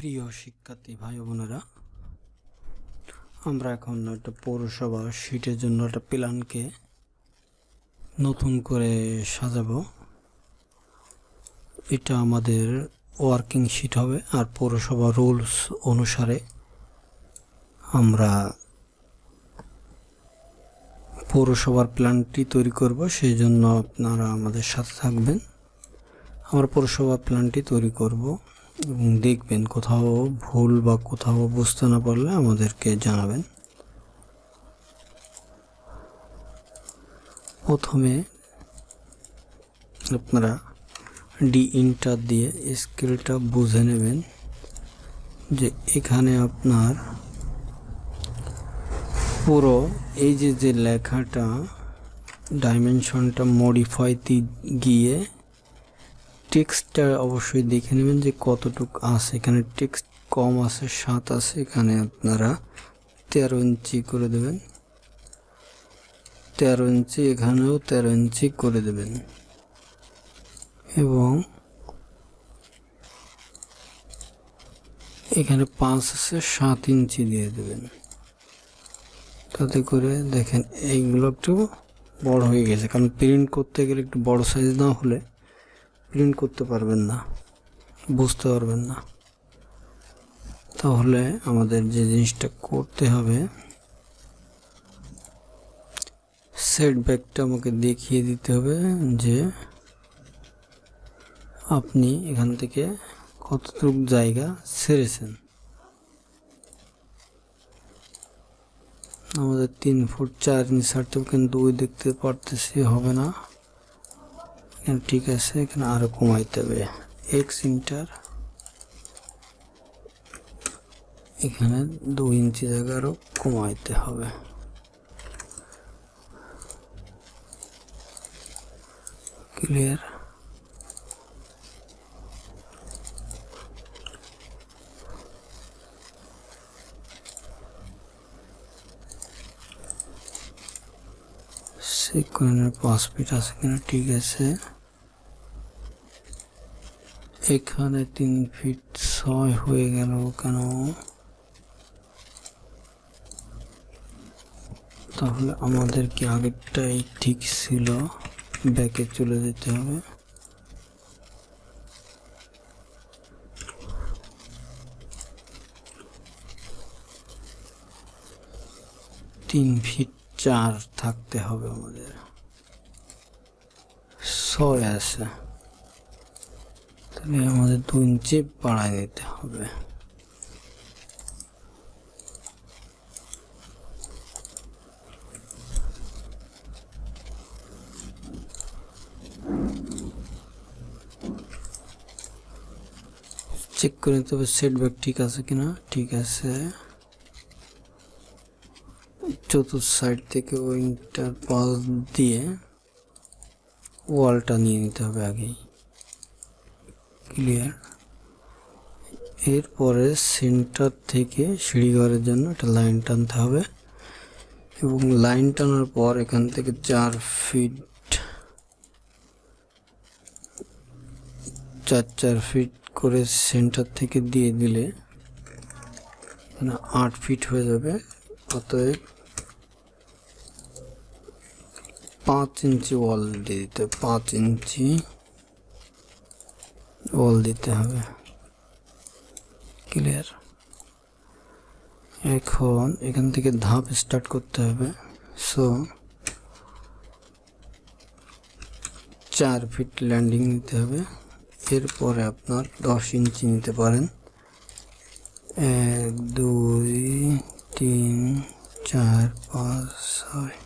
প্রিয় শিক্ষার্থী ভাই বোনেরা, আমরা এখন একটা পৌরসভা সিটের জন্য একটা প্ল্যানকে নতুন করে সাজাবো। এটা আমাদের ওয়ার্কিং শিট হবে আর পৌরসভা রুলস অনুসারে আমরা পৌরসভার প্ল্যানটি তৈরি করব, সেই জন্য আপনারা আমাদের সাথে থাকবেন। আমরা পৌরসভা প্ল্যানটি তৈরি করব। দেখবেন কোথাও ভুল বা কোথাও বুঝতে না পারলে আমাদেরকে জানাবেন। প্রথমে আপনারা ডি ইন্টার দিয়ে স্কেলটা বুঝে নেবেন যে এখানে আপনার পুরো এই যে যে লেখাটা ডাইমেনশনটা মডিফাইতে গিয়ে টেক্সটটা অবশ্যই দেখে নেবেন যে কতটুক আছে। এখানে টেক্সট কম আছে, সাত আছে। এখানে আপনারা তেরো ইঞ্চি করে দেবেন। তেরো ইঞ্চি এখানেও তেরো ইঞ্চি করে দেবেন। এবং এখানে পাঁচ আছে, সাত ইঞ্চি দিয়ে দেবেন। তাতে করে দেখেন এইগুলো একটু বড় হয়ে গেছে। কারণ প্রিন্ট করতে গেলে একটু বড় সাইজ না হলে প্রিন্ট করতে পারবেন না, বুঝতে পারবেন না। তাহলে আমাদের যে জিনিসটা করতে হবে সেট ব্যাকটা আমাকে দেখিয়ে দিতে হবে যে আপনি এখান থেকে কতটুক জায়গা ছেড়েছেন। আমাদের তিন ফুট চার ইঞ্চি কিন্তু ওই দেখতে পারতেছি, হবে না। এখানে ঠিক আছে, এখানে আরও কমাইতে হবে। এক্স ইন্টার এখানে দুই ইঞ্চি জায়গা আরও কমাইতে হবে। ক্লিয়ার সেকেন্ডের পাঁচ ফিট আছে কিনা? ঠিক আছে। এখানে তিন ফিট ছয় হয়ে গেল কেন? তাহলে আমাদের কি আগেরটাই ঠিক ছিল। ব্যাকে চলে যেতে হবে। তিন ফিট চার থাকতে হবে আমাদের। ছয় আছে। তাহলে আমাদের দু ইঞ্চি বাড়ায় নিতে হবে। চেক করে নিতে হবে সেট ব্যাক ঠিক আছে কিনা। ঠিক আছে। চতুর্থ সাইড থেকে ওইটার পাশ দিয়ে ওয়ালটা নিয়ে নিতে হবে আগেই। ক্লিয়ার এরপরে সেন্টার থেকে সিঁড়িঘরের জন্য একটা লাইন টানতে হবে এবং লাইন টানার পর এখান থেকে চার ফিট চার চার ফিট করে সেন্টার থেকে দিয়ে দিলে মানে আট ফিট হয়ে যাবে। অতএব পাঁচ ইঞ্চি ওয়াল দিয়ে দিতে পাঁচ ইঞ্চি। ওয়াল দিতে হবে। ক্লিয়ার এখন এখান থেকে ধাপ স্টার্ট করতে হবে। সো চার ফিট ল্যান্ডিং নিতে হবে। এরপরে আপনার দশ ইঞ্চি নিতে পারেন। এক, দুই, তিন, চার, পাঁচ, ছয়,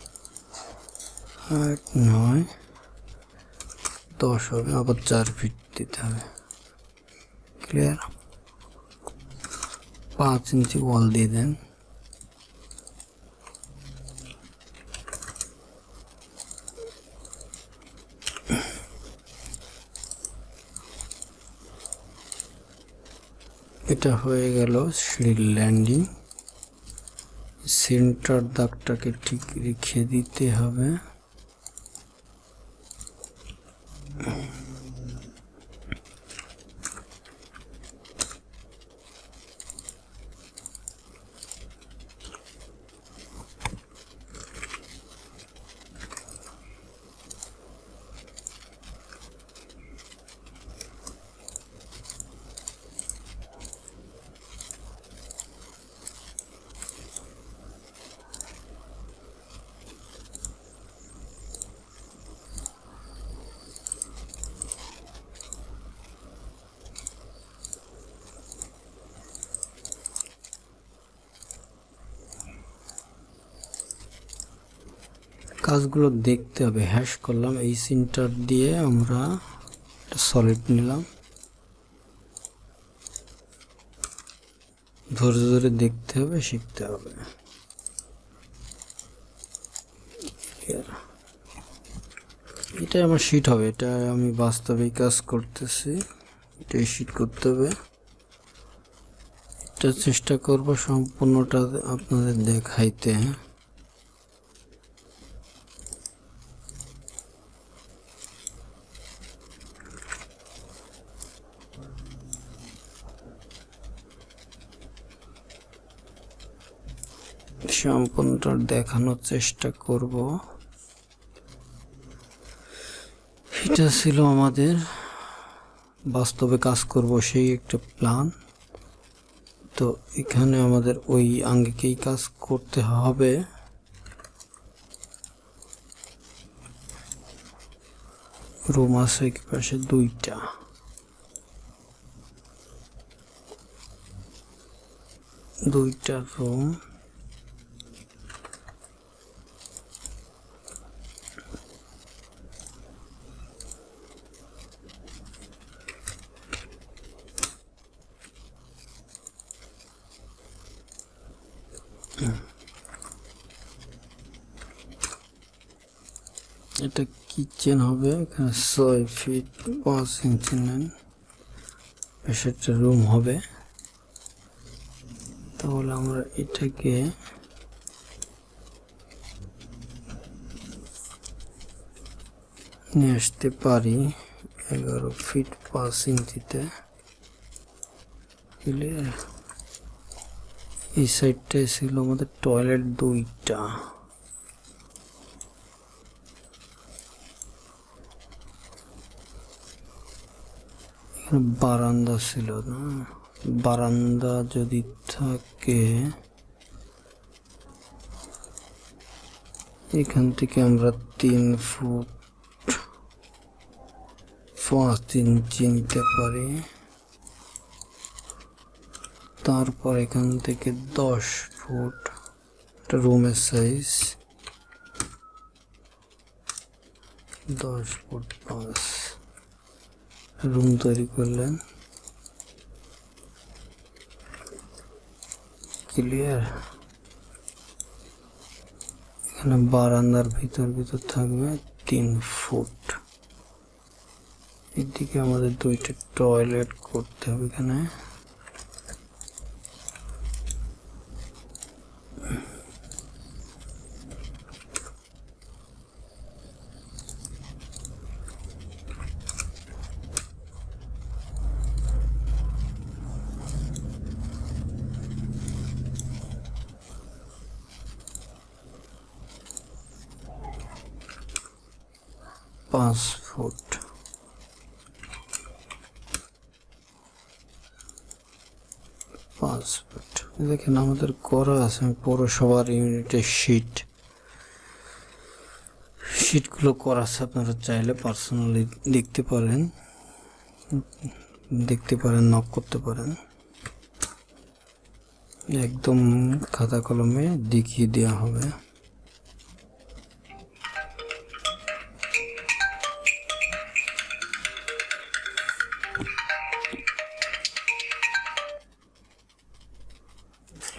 আট, নয়, দশ হবে। আবার চার ফিট দিতে হবে। ক্লিয়ার পাঁচ ইঞ্চি ওয়াল দিয়ে দেন। এটা হয়ে গেল সিঁড়ির ল্যান্ডিং সেন্টার দাগটাকে ঠিক রেখে দিতে হবে। কাজগুলো দেখতে হবে। হ্যাশ করলাম, এই সিনটার দিয়ে আমরা সলিড নিলাম। ধৈর্য ধরে দেখতে হবে, শিখতে হবে। এটা আমার শিট হবে, এটা আমি বাস্তবে কাজ করতেছি, এটাই শিট করতে হবে। এটা চেষ্টা করব সম্পূর্ণটা আপনাদের দেখাইতে। সম্পূর্ণটা দেখানোর চেষ্টা করব। এটা ছিল আমাদের বাস্তবে কাজ করব সেই একটা প্ল্যান তো এখানে আমাদের ওই আঙ্গিকেই কাজ করতে হবে। রুম আছে এক পাশে দুইটা। দুইটা রুম এটা কিচেন হবে? এখানে ছয় ফিট পাঁচ ইঞ্চি নেন। একটা রুম হবে। তাহলে আমরা এটাকে নিয়ে আসতে পারি এগারো ফিট পাঁচ ইঞ্চিতে ক্লিয়ার এই সাইডটায় ছিল আমাদের টয়লেট দুইটা। বারান্দা ছিল না? বারান্দা যদি থাকে, এখান থেকে আমরা তিন ফুট পাঁচ ইঞ্চি নিতে পারি। তারপর এখান থেকে দশ ফুট, একটা রুমের সাইজ দশ ফুট পাঁচ। রুম তৈরি করলেন। ক্লিয়ার এখানে বারান্দার ভিতর ভিতর থাকবে তিন ফুট। এদিকে আমাদের দুইটা টয়লেট করতে হবে এখানে। পাঁচ ফুট দেখেন আমাদের করা আছে পৌরসভার ইউনিটের শিট শিটগুলো করা আছে, আপনারা চাইলে পার্সোনালি দেখতে পারেন। দেখতে পারেন নক করতে পারেন। একদম খাতা কলমে দেখিয়ে দেওয়া হবে।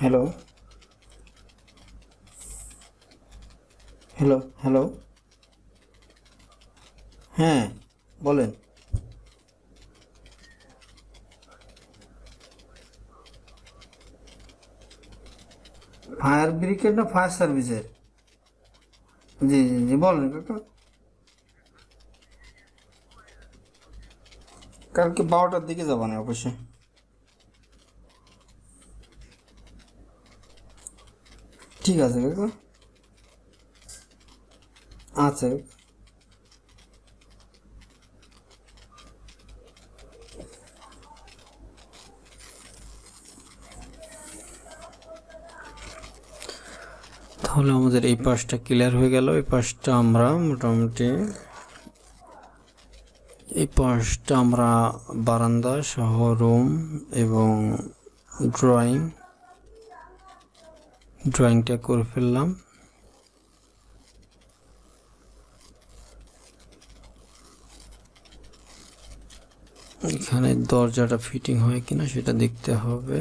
হ্যালো হ্যালো হ্যালো হ্যাঁ বলেন। ফায়ার ব্রিগেড না ফায়ার সার্ভিসের জি জি জি, বলেন কাকা। কালকে বারোটার দিকে যাব না অবশ্যই ঠিক আছে কাকা আচ্ছা তাহলে আমাদের এই পাশটা ক্লিয়ার হয়ে গেল। এই পাশটা আমরা মোটামুটি এই পাশটা আমরা বারান্দা সহ রুম এবং ড্রয়িং ড্রয়িংটা করে ফেললাম। এখানে দরজাটা ফিটিং হয় কিনা সেটা দেখতে হবে।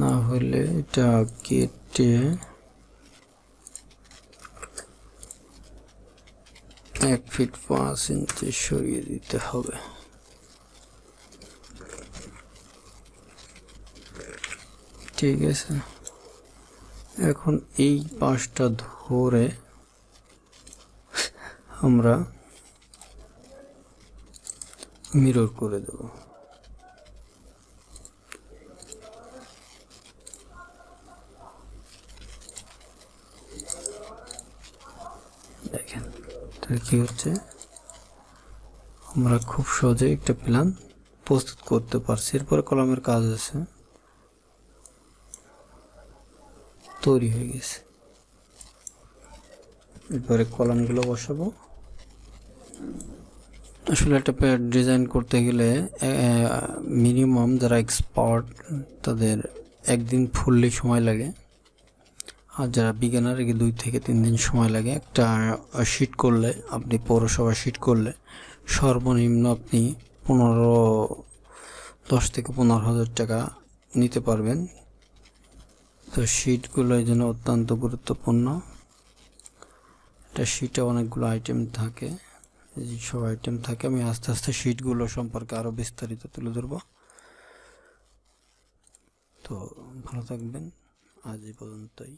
না হলে এটা কেটে এক ফিট পাঁচ ইঞ্চি সরিয়ে দিতে হবে। ঠিক আছে? এখন এই পাশটা ধরে আমরা মিরর করে দেব। দেখেন তাহলে কি হচ্ছে? আমরা খুব সহজে একটা প্ল্যান প্রস্তুত করতে পারছি। এরপরে কলমের কাজ আছে। তৈরি হয়ে গেছে। এরপরে কলামগুলো বসাবো। আসলে একটা প্যাড ডিজাইন করতে গেলে মিনিমাম যারা এক্সপার্ট তাদের একদিন ফুললি সময় লাগে। আর যারা বিজ্ঞানার দুই থেকে তিন দিন সময় লাগে। একটা শিট করলে, আপনি পৌরসভা শিট করলে, সর্বনিম্ন আপনি পনেরো, দশ থেকে পনেরো হাজার টাকা নিতে পারবেন। তো শীটগুলো এই জন্য অত্যন্ত গুরুত্বপূর্ণ। এটা শীটে অনেকগুলো আইটেম থাকে। সব আইটেম থাকে, আমি আস্তে আস্তে শীটগুলো সম্পর্কে আরও বিস্তারিত তুলে ধরব। তো ভালো থাকবেন। আজ এই পর্যন্তই।